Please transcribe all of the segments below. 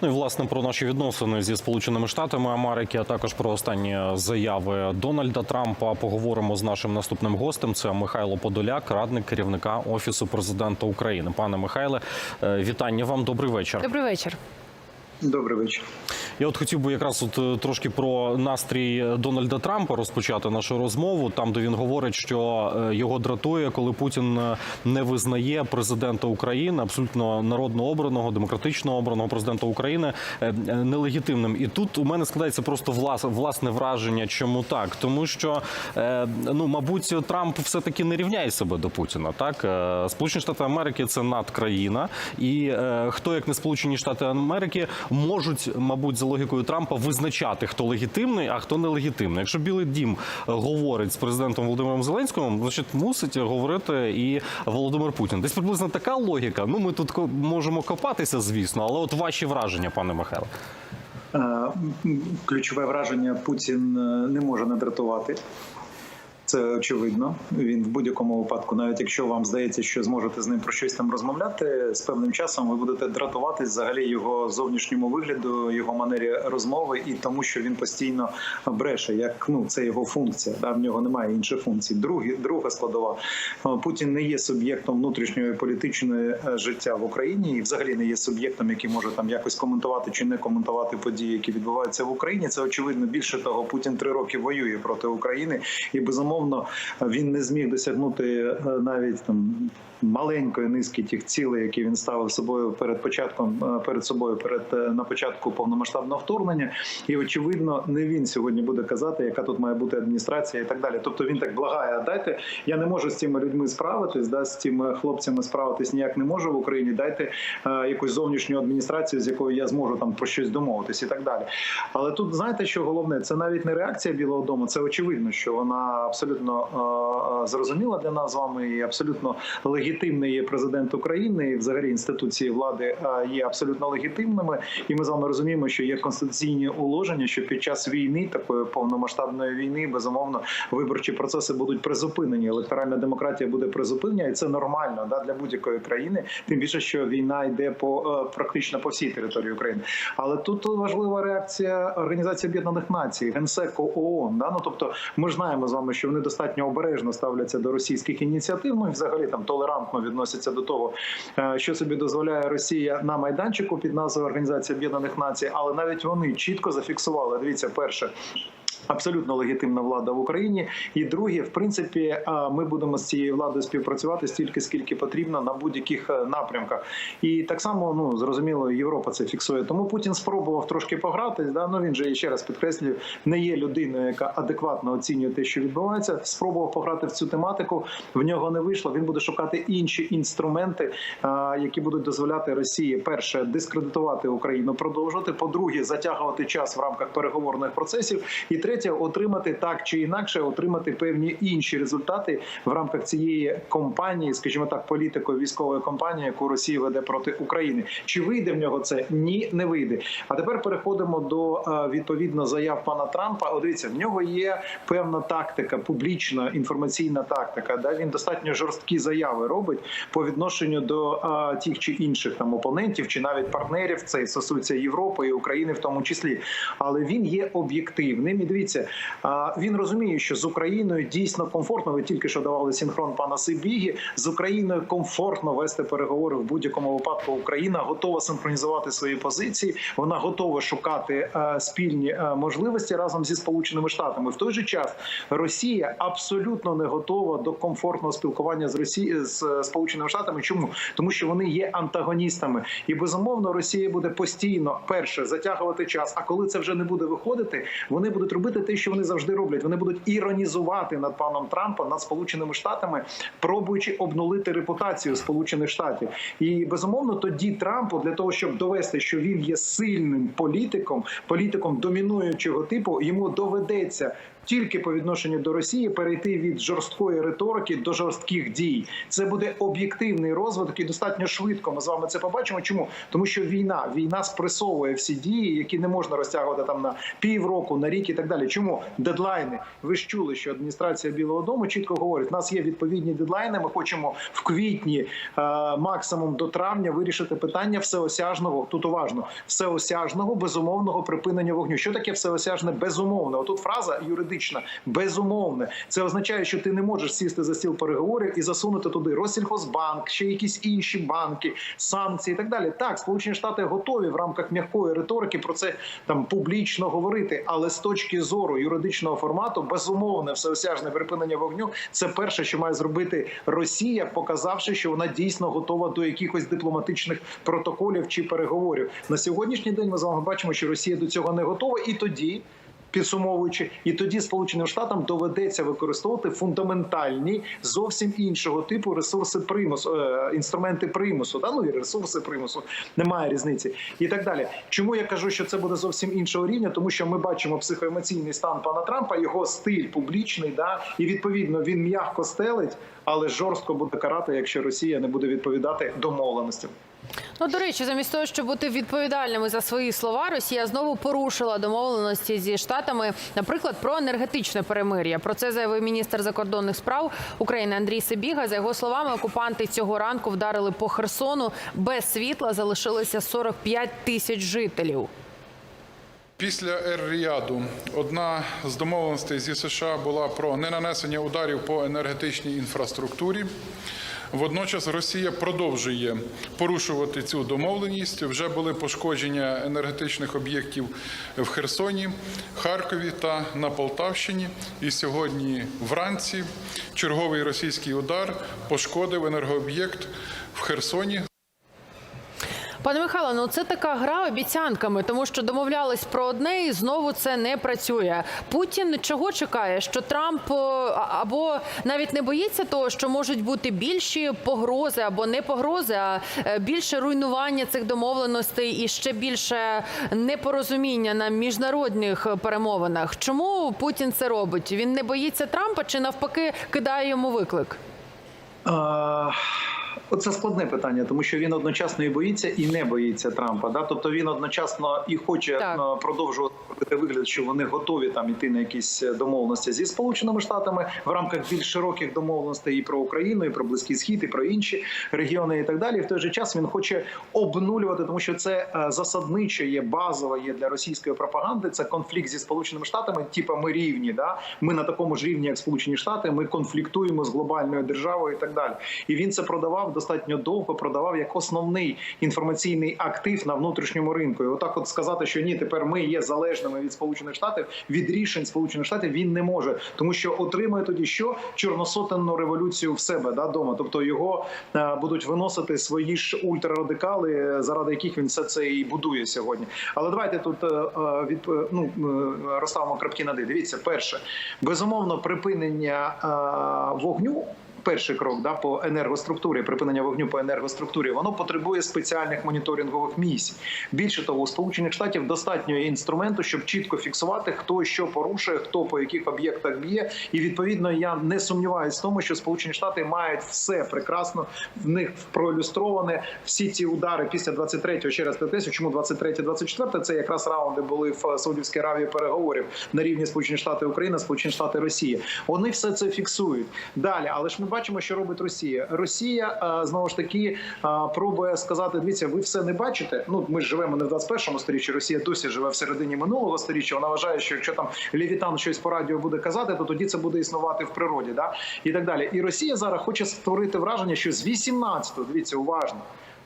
Ну і власне про наші відносини зі Сполученими Штатами Америки, а також про останні заяви Дональда Трампа. Поговоримо з нашим наступним гостем. Це Михайло Подоляк, радник керівника офісу президента України. Пане Михайле, е, вітання вам. Добрий вечір. Добрий вечір. Добрий вечір. Я от хотів би якраз от е, трошки про настрій Дональда Трампа розпочати нашу розмову. Там, де він говорить, що е, його дратує, коли Путін е, не визнає президента України, абсолютно народно обраного, демократично обраного президента України нелегітимним. І тут у мене складається просто влас, власне враження, чому так, тому що ну, мабуть, Трамп все таки не рівняє себе до Путіна. Так, Сполучені Штати Америки це надкраїна, і хто як не Сполучені Штати Америки можуть, мабуть, за логікою Трампа визначати, хто легітимний, а хто нелегітимний. Якщо Білий Дім е, говорить з президентом Володимиром Зеленським, значить мусить говорити і Володимир Путін. Десь приблизно така логіка. Ну ми тут можемо копатися, звісно, але от ваші враження, пане Михайло. Е, Ключове враження Путін е, не може не дратувати. Це очевидно. Він в будь-якому випадку, навіть якщо вам здається, що зможете з ним про щось там розмовляти, з певним часом ви будете дратуватись взагалі його зовнішньому вигляду, його манері розмови і тому, що він постійно бреше. Як ну це його функція. Да? В нього немає інших функцій. Другі, друга складова Путін не є суб'єктом внутрішньої політичної е, життя в Україні, і взагалі не є суб'єктом, який може там якось коментувати чи не коментувати події, які відбуваються в Україні. Це очевидно. Більше того, Путін три роки воює проти України, і безумовно він не зміг досягнути е, навіть там. Маленької низки тих цілей, які він ставив собою перед початком, е, перед собою, перед е, на початку повномасштабного вторгнення, і очевидно, не він сьогодні буде казати, яка тут має бути адміністрація і так далі. Тобто він так благає, «А дайте я не можу з цими людьми справитись, да з цими хлопцями справитись ніяк не можу в Україні. Дайте е, якусь зовнішню адміністрацію, з якою я зможу там про щось домовитись і так далі. Але тут знаєте, що головне, це навіть не реакція Білого Дому. Це очевидно, що вона абсолютно е, е, зрозуміла для нас з вами і абсолютно легітимний є президент України, і взагалі інституції влади е, є абсолютно легітимними. І ми з вами розуміємо, що є конституційні уложення, що під час війни, такої повномасштабної війни, безумовно, виборчі процеси будуть призупинені. Електоральна демократія буде призупинена, і це нормально да, для будь-якої країни. Тим більше, що війна йде по практично по всій території України. Але тут важлива реакція Організації Об'єднаних Націй, Генсеку ООН. Да? Ну, тобто, ми ж знаємо з вами, що вони достатньо обережно ставляться до російських ініціатив. Ну і взагалі там толерантно відносяться до того, е, що собі дозволяє Росія на майданчику під назвою Організації Об'єднаних Націй, але навіть вони чітко зафіксували. Дивіться, перше. Абсолютно легітимна влада в Україні, і друге, в принципі, ми будемо з цією владою співпрацювати стільки, скільки потрібно на будь-яких е, напрямках. І так само, ну зрозуміло, Європа це фіксує. Тому Путін спробував трошки погратись. Да? Ну він же ще раз підкреслюю, не є людиною, яка адекватно оцінює те, що відбувається. Спробував пограти в цю тематику. В нього не вийшло. Він буде шукати інші інструменти, які будуть дозволяти Росії перше дискредитувати Україну, продовжувати. По-друге, затягувати час в рамках переговорних процесів. І третє, отримати так чи інакше, отримати певні інші результати в рамках цієї кампанії, скажімо так, політикою військової кампанії, яку Росія веде проти України. Чи вийде в нього це? Ні, не вийде. А тепер переходимо до е, відповідно заяв пана Трампа. О, дивіться, в нього є певна тактика, публічна інформаційна тактика. Да? Він достатньо жорсткі заяви робить по відношенню до е, тих чи інших там опонентів, чи навіть партнерів. Це стосується Європи і України, в тому числі. Але він є об'єктивним. І дивіться, а, він розуміє, що з Україною дійсно комфортно. Ви тільки що давали синхрон пана Сибігі. З Україною комфортно вести переговори в будь-якому випадку. Україна готова синхронізувати свої позиції. Вона готова шукати е, спільні е, можливості разом зі Сполученими Штатами. В той же час Росія абсолютно не готова до комфортного спілкування з Росією з е, Сполученими Штатами. Чому тому, що вони є антагоністами, і безумовно Росія буде постійно перше затягувати час. А коли це вже не буде виходити, вони будуть робити те, що вони завжди роблять. Вони будуть іронізувати над паном Трампом, над Сполученими Штатами, пробуючи обнулити репутацію Сполучених Штатів. І безумовно, тоді Трампу для того, щоб довести, що він є сильним політиком, політиком домінуючого типу, йому доведеться тільки по відношенню до Росії перейти від жорсткої риторики до жорстких дій. Це буде об'єктивний розвиток і достатньо швидко. Ми з вами це побачимо. Чому тому, що війна війна спресовує всі дії, які не можна розтягувати там на півроку, на рік і так далі. Чому дедлайни? Ви ж чули, що адміністрація Білого Дому чітко говорить: у нас є відповідні дедлайни. Ми хочемо в квітні, е, максимум до травня, вирішити питання всеосяжного. Тут уважно всеосяжного безумовного припинення вогню. Що таке всеосяжне безумовне? Отут фраза юридична безумовне. Це означає, що ти не можеш сісти за стіл переговорів і засунути туди Россільхозбанк, ще якісь інші банки, санкції і так далі. Так, Сполучені Штати готові в рамках м'якої риторики про це там публічно говорити, але з точки зору юридичного формату, безумовне всеосяжне припинення вогню це перше, що має зробити Росія, показавши, що вона дійсно готова до якихось дипломатичних протоколів чи переговорів. На сьогоднішній день ми з вами бачимо, що Росія до цього не готова, і тоді. Підсумовуючи, і тоді Сполученим Штатам доведеться використовувати фундаментальні зовсім іншого типу ресурси примусу, е, інструменти примусу, та ну і ресурси примусу немає різниці, і так далі. Чому я кажу, що це буде зовсім іншого рівня? Тому що ми бачимо психоемоційний стан пана Трампа, його стиль публічний, да і відповідно він м'яко стелить, але жорстко буде карати, якщо Росія не буде відповідати домовленостям. Ну, до речі, замість того, щоб бути відповідальними за свої слова, Росія знову порушила домовленості зі штатами, наприклад, про енергетичне перемир'я. Про це заявив міністр закордонних справ України Андрій Сибіга. За його словами, окупанти цього ранку вдарили по Херсону. Без світла залишилося 45 тисяч жителів. Після Ер-Ріаду одна з домовленостей зі США була про ненанесення ударів по енергетичній інфраструктурі. Водночас Росія продовжує порушувати цю домовленість. Вже були пошкодження енергетичних об'єктів в Херсоні, Харкові та на Полтавщині. І сьогодні вранці черговий російський удар пошкодив енергооб'єкт в Херсоні. Пане Михайло, ну це така гра обіцянками, тому що домовлялись про одне, і знову це не працює. Путін чого чекає? Що Трамп або навіть не боїться того, що можуть бути більші погрози або не погрози, а е, більше руйнування цих домовленостей і ще більше непорозуміння на міжнародних перемовинах. Чому Путін це робить? Він не боїться Трампа чи навпаки кидає йому виклик? А, Оце складне питання, тому що він одночасно і боїться, і не боїться Трампа. Да? Тобто він одночасно і хоче Так. е, продовжувати вигляд, що вони готові там іти на якісь домовленості зі сполученими штатами в рамках більш широких домовленостей і про Україну, і про Близький Схід, і про інші регіони, і так далі. І в той же час він хоче обнулювати, тому що це е, засадниче є базово є для російської пропаганди. Це конфлікт зі сполученими штатами. Типа ми рівні, да ми на такому ж рівні, як Сполучені Штати. Ми конфліктуємо з глобальною державою і так далі. І він це продавав достатньо довго. Продавав як основний інформаційний актив на внутрішньому ринку. І отак, от сказати, що ні, тепер ми є залежними від Сполучених Штатів, від рішень Сполучених Штатів він не може, тому що отримує тоді що чорносотенну революцію в себе да дома. Тобто його е, будуть виносити свої ж ультрарадикали, заради яких він все це і будує сьогодні. Але давайте тут е, е, від е, ну е, розставимо крапки над «і». Дивіться, перше безумовно припинення е, вогню. Перший крок да по енергоструктурі, припинення вогню по енергоструктурі, воно потребує спеціальних моніторингових місій. Більше того, у сполучених штатів достатньо інструменту, щоб чітко фіксувати, хто що порушує, хто по яких об'єктах б'є. І відповідно я не сумніваюся в тому, що Сполучені Штати мають все прекрасно в них проілюстроване. Всі ці удари після 23-го, ще раз питаюся, чому 23-24 це якраз раунди були в Саудівській Аравії переговорів на рівні Сполучені Штати Україна, Сполучені Штати Росія. Вони все це фіксують далі. Але ж ми бачимо, що робить Росія. Росія е, знову ж таки е, пробує сказати: дивіться, ви все не бачите. Ну ми ж живемо не в 21 сторіччі. Росія досі живе в середині минулого сторіччя. Вона вважає, що якщо там Лівітан щось по радіо буде казати, то тоді це буде існувати в природі, да і так далі. І Росія зараз хоче створити враження, що з 18-го, дивіться уважно.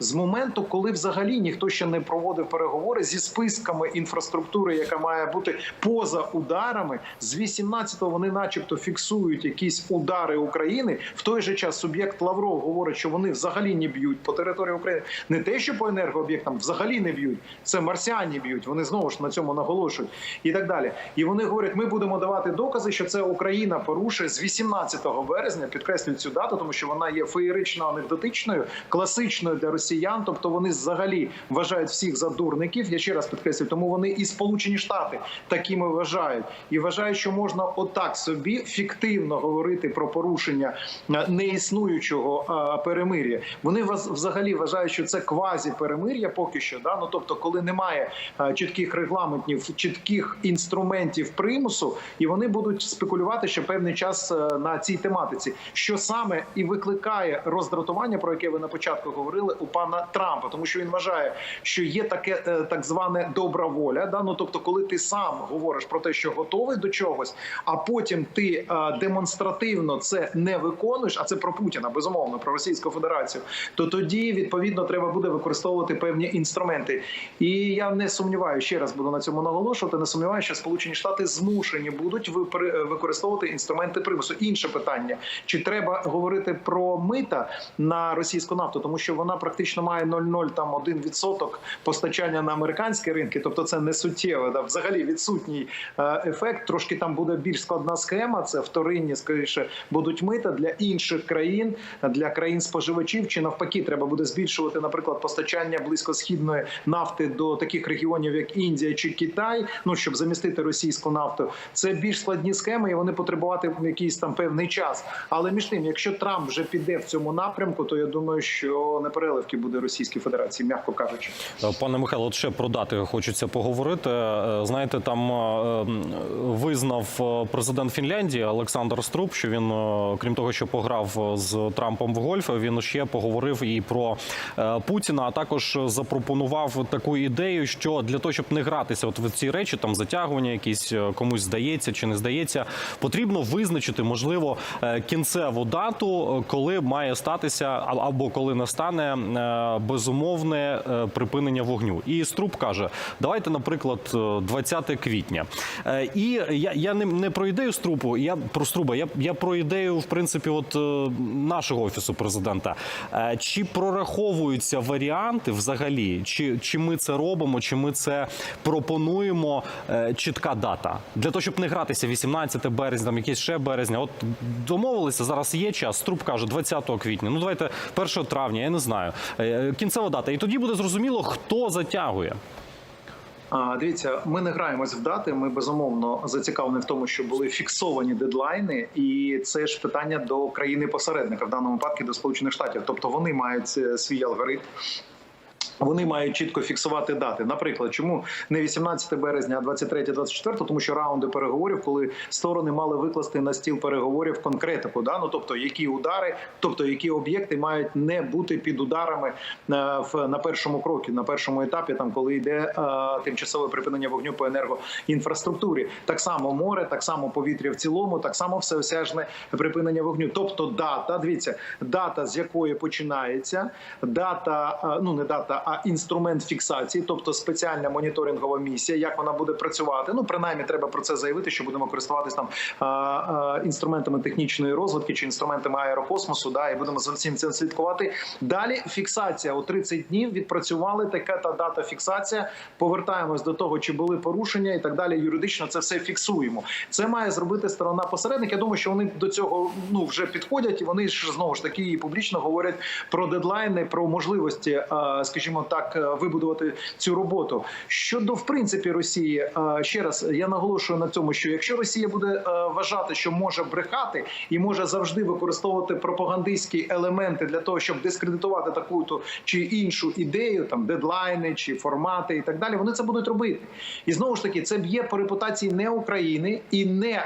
З моменту, коли взагалі ніхто ще не проводив переговори зі списками інфраструктури, яка має бути поза ударами, з 18-го вони, начебто, фіксують якісь удари України. В той же час суб'єкт Лавров говорить, що вони взагалі не б'ють по території України. Не те, що по енергооб'єктам взагалі не б'ють. Це марсіані б'ють. Вони знову ж на цьому наголошують і так далі. І вони говорять, ми будемо давати докази, що це Україна порушує з 18 березня. Підкреслюють цю дату, тому що вона є феєрично анекдотичною, класичною для Росії росіян. Тобто вони взагалі вважають всіх за дурників. Я ще раз підкреслюю, тому вони і Сполучені Штати такими вважають і вважають, що можна отак собі фіктивно говорити про порушення е, неіснуючого е, перемир'я. Вони взагалі вважають, що це квазі перемир'я поки що. Да? Ну тобто, коли немає е, чітких регламентів, чітких інструментів примусу, і вони будуть спекулювати ще певний час на цій тематиці, що саме і викликає роздратування, про яке ви на початку говорили у пана Трампа, тому що він вважає, що є таке е, так зване добра воля. Да? Ну тобто, коли ти сам говориш про те, що готовий до чогось, а потім ти е, демонстративно це не виконуєш, а це про Путіна, безумовно, про Російську Федерацію, то тоді відповідно треба буде використовувати певні інструменти. І я не сумніваюся, ще раз буду на цьому наголошувати. Не сумніваюся, що Сполучені Штати змушені будуть випри- використовувати інструменти примусу. Інше питання: чи треба говорити про мита на російську нафту, тому що вона практично має 0,0 там 1% постачання на американські ринки, тобто це не суттєво, да, взагалі відсутній е, ефект. Трошки там буде більш складна схема. Це вторинні, скоріше будуть мита для інших країн, для країн споживачів. Чи навпаки, треба буде збільшувати, наприклад, постачання близькосхідної нафти до таких регіонів, як Індія чи Китай, ну щоб замістити російську нафту. Це більш складні схеми, і вони потребуватимуть якийсь там певний час. Але між тим, якщо Трамп вже піде в цьому напрямку, то я думаю, що непереливки буде Російській Федерації, м'яко кажучи. Е, Пане Михайло, от ще про дати хочеться поговорити. Е, Знаєте, там е, визнав президент Фінляндії Олександр Струб, що він, крім того, що пограв з Трампом в гольф, він ще поговорив і про Путіна. А також запропонував таку ідею, що для того, щоб не гратися, от в ці речі, там затягування, якісь комусь здається чи не здається, потрібно визначити можливо кінцеву дату, коли має статися або коли настане безумовне е, припинення вогню. І Струб каже: давайте, наприклад, е, 20 квітня. Е, І я, не, про ідею Струбу, я про Струба, я, про ідею, в принципі, от е, нашого офісу президента. Е, Чи прораховуються варіанти взагалі? Чи, чи ми це робимо, чи ми це пропонуємо? Е, Чітка дата для того, щоб не гратися 18 березня, там якесь ще березня. От домовилися зараз. Є час. Струб каже 20 квітня. Ну давайте 1 травня. Я не знаю. Е, Кінцева дата. І тоді буде зрозуміло, хто затягує. Дивіться, ми не граємось в дати. Ми безумовно зацікавлені в тому, що були фіксовані дедлайни, і це ж питання до країни посередника в даному випадку до Сполучених Штатів. Тобто вони мають е, свій алгоритм. Вони мають чітко фіксувати дати. Наприклад, чому не 18 березня, а 23-24? Тому що раунди переговорів, коли сторони мали викласти на стіл переговорів конкретику, да? ну тобто які удари, тобто які об'єкти мають не бути під ударами е, на першому крокі, на першому етапі, там коли йде е, тимчасове припинення вогню по енергоінфраструктурі. Так само море, так само повітря в цілому, так само всеосяжне припинення вогню. Тобто дата, дивіться, дата з якої починається, дата, е, ну не дата, а інструмент фіксації, тобто спеціальна моніторингова місія, як вона буде працювати. Ну принаймні, треба про це заявити, що будемо користуватись там інструментами технічної розвитки чи інструментами аерокосмосу. Да, і будемо за всім цим слідкувати. Далі фіксація у 30 днів відпрацювали така та дата фіксація. Повертаємось до того, чи були порушення, і так далі. Юридично це все фіксуємо. Це має зробити сторона посередник. Я думаю, що вони до цього ну вже підходять, і вони ж знову ж таки публічно говорять про дедлайни, про можливості, е, скажімо так, е, вибудувати цю роботу. Щодо в принципі Росії, е, ще раз я наголошую на цьому, що якщо Росія буде е, вважати, що може брехати і може завжди використовувати пропагандистські елементи для того, щоб дискредитувати таку то чи іншу ідею, там дедлайни чи формати і так далі, вони це будуть робити. І знову ж таки, це б'є по репутації не України і не,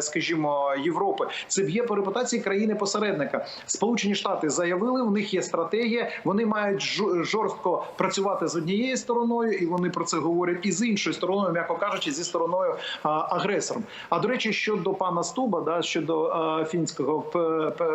скажімо, Європи. Це б'є по репутації країни-посередника. Сполучені Штати заявили, у них є стратегія. Вони мають жо- жорстко працювати з однією стороною, і вони про це говорять, і з іншою стороною, м'яко кажучи, зі стороною а, агресором. А до речі, щодо пана Стуба, да щодо а, фінського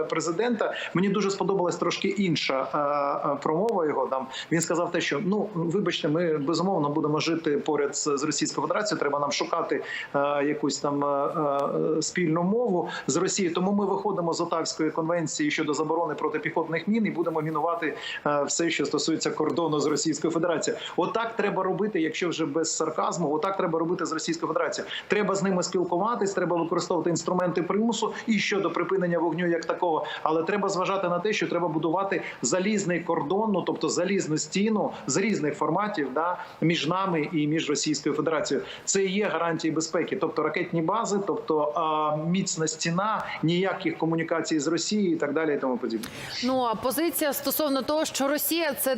президента, мені дуже сподобалась трошки інша а, промова його. Там він сказав те, що ну вибачте, ми безумовно будемо жити поряд з, з Російською Федерацією. Треба нам шукати а, якусь там а, спільну мову з Росією. Тому ми виходимо з Отавської конвенції щодо заборони протипіхотних мін і будемо мінувати а, все, що стосується кордону кордону з Російською Федерацією. Отак треба робити, якщо вже без сарказму. Отак треба робити з Російською Федерацією. Треба з ними спілкуватись, треба використовувати інструменти примусу і щодо припинення вогню як такого. Але треба зважати на те, що треба будувати залізний кордон, ну тобто залізну стіну з різних форматів, да між нами і між Російською Федерацією. Це і є гарантії безпеки, тобто ракетні бази, тобто а, міцна стіна, ніяких комунікацій з Росією і так далі, і тому подібне. Ну а позиція стосовно того, що Росія це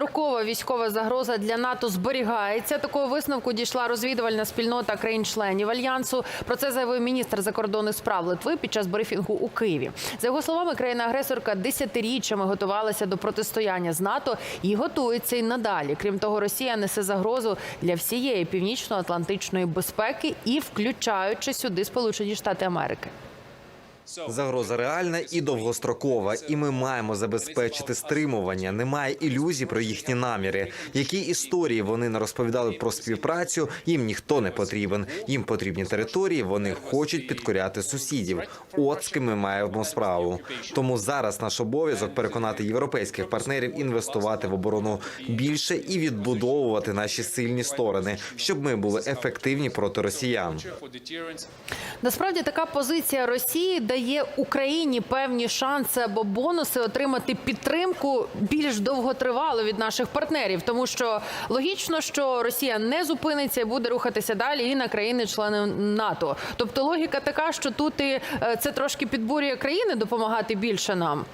довгострокова військова загроза для НАТО зберігається. Такого висновку дійшла розвідувальна спільнота країн-членів альянсу. Про це заявив міністр закордонних справ Литви під час брифінгу у Києві. За його словами, країна-агресорка десятиріччями готувалася до протистояння з НАТО і готується й надалі. Крім того, Росія несе загрозу для всієї північно-атлантичної безпеки і включаючи сюди Сполучені Штати Америки. Загроза реальна і довгострокова, і ми маємо забезпечити стримування. Немає ілюзій про їхні наміри. Які історії вони не розповідали про співпрацю? Їм ніхто не потрібен. Їм потрібні території. Вони хочуть підкоряти сусідів. От з ким ми маємо справу. Тому зараз наш обов'язок переконати європейських партнерів інвестувати в оборону більше і відбудовувати наші сильні сторони, щоб ми були ефективні проти росіян. Насправді така позиція Росії дає Україні певні шанси або бонуси отримати підтримку більш довготривало від наших партнерів, тому що логічно, що Росія не зупиниться і буде рухатися далі і на країни-члени НАТО. Тобто логіка така, що тут і е, це трошки підбурює країни допомагати більше нам.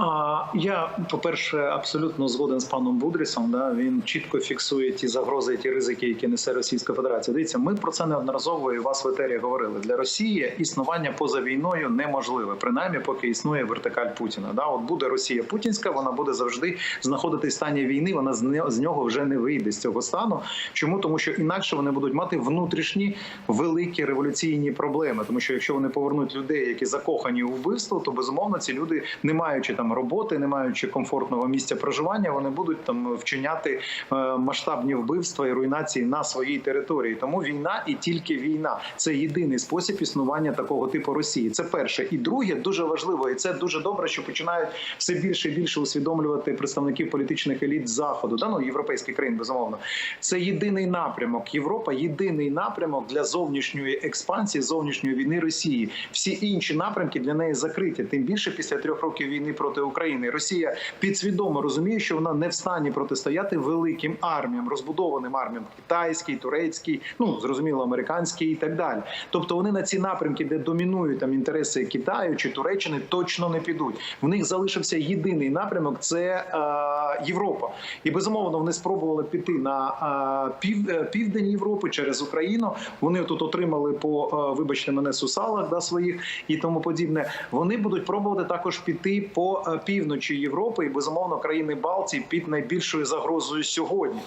А, Я, по-перше, абсолютно згоден з паном Будрісом. Да, він чітко фіксує ті загрози, ті ризики, які несе Російська Федерація. Дивіться, ми про це неодноразово і вас в етері говорили. Для Росії існування поза війною неможливе, принаймні, поки існує вертикаль Путіна. Да, от буде Росія путінська, вона буде завжди знаходитись в стані війни. Вона з нього вже не вийде з цього стану. Чому тому, що інакше вони будуть мати внутрішні великі революційні проблеми. Тому що якщо вони повернуть людей, які закохані у вбивство, то безумовно ці люди, не маючи там роботи, не маючи комфортного місця проживання, вони будуть там вчиняти е, масштабні вбивства і руйнації на своїй території. Тому війна і тільки війна це єдиний спосіб існування такого типу Росії. Це перше. І друге, дуже важливо, і це дуже добре, що починають все більше і більше усвідомлювати представників політичних еліт заходу, да ну європейських країн, безумовно. Це єдиний напрямок. Європа єдиний напрямок для зовнішньої експансії, зовнішньої війни Росії. Всі інші напрямки для неї закриті. Тим більше після трьох років війни проти України. Росія підсвідомо розуміє, що вона не в стані протистояти великим арміям, розбудованим арміям китайський, турецький, ну зрозуміло, американський і так далі. Тобто вони на ці напрямки, де домінують там інтереси Китаю чи Туреччини, точно не підуть. В них залишився єдиний напрямок це е, Європа. І безумовно вони спробували піти на е, пів, е, південь Європи через Україну. Вони тут отримали по е, вибачте мене сусалах да своїх і тому подібне. Вони будуть пробувати також піти по е, півночі Європи і безумовно країни Балтії під найбільшою загрозою сьогодні.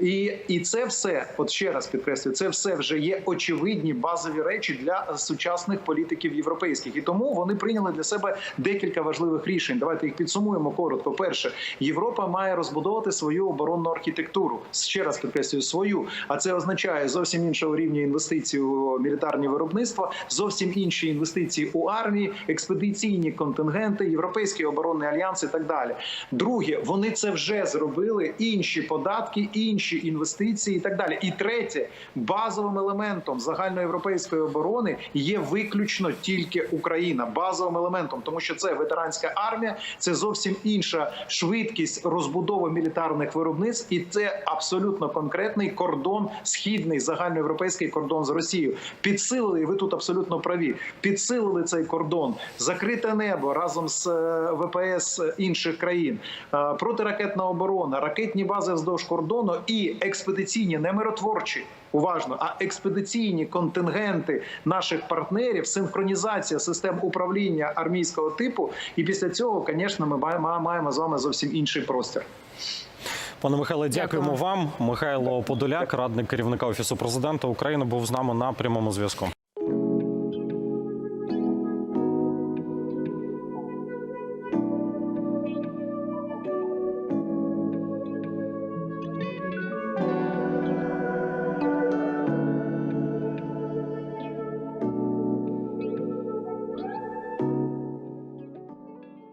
І, і це все, от ще раз підкреслюю, це все вже є очевидні базові речі для сучасних політиків європейських. І тому вони прийняли для себе декілька важливих рішень. Давайте їх підсумуємо коротко. Перше, Європа має розбудовувати свою оборонну архітектуру. Ще раз підкреслюю свою. А це означає зовсім іншого рівня інвестицій у мілітарні виробництва, зовсім інші інвестиції у армії, експедиційні контингенти, європейський оборонний альянс і так далі. Друге, вони це вже зробили. Інші податки, інші інвестиції і так далі. І третє, базовим елементом загальноєвропейської оборони є виключно тільки Україна. Базовим елементом, тому що це ветеранська армія, це зовсім інша швидкість розбудови мілітарних виробництв, і це абсолютно конкретний кордон, східний загальноєвропейський кордон з Росією. Підсилили, і ви тут абсолютно праві. Підсилили цей кордон, закрите небо разом з е, ВПС інших країн, е, протиракетна оборона, ракетні бази вздовж кордону і експедиційні, не миротворчі. Уважно, а експедиційні контингенти наших партнерів, синхронізація систем управління армійського типу. І після цього, звісно, ми маємо- маємо з вами зовсім інший простір. Пане Михайле, дякуємо Дякую. вам. Михайло Подоляк, радник керівника офісу президента України, був з нами на прямому зв'язку.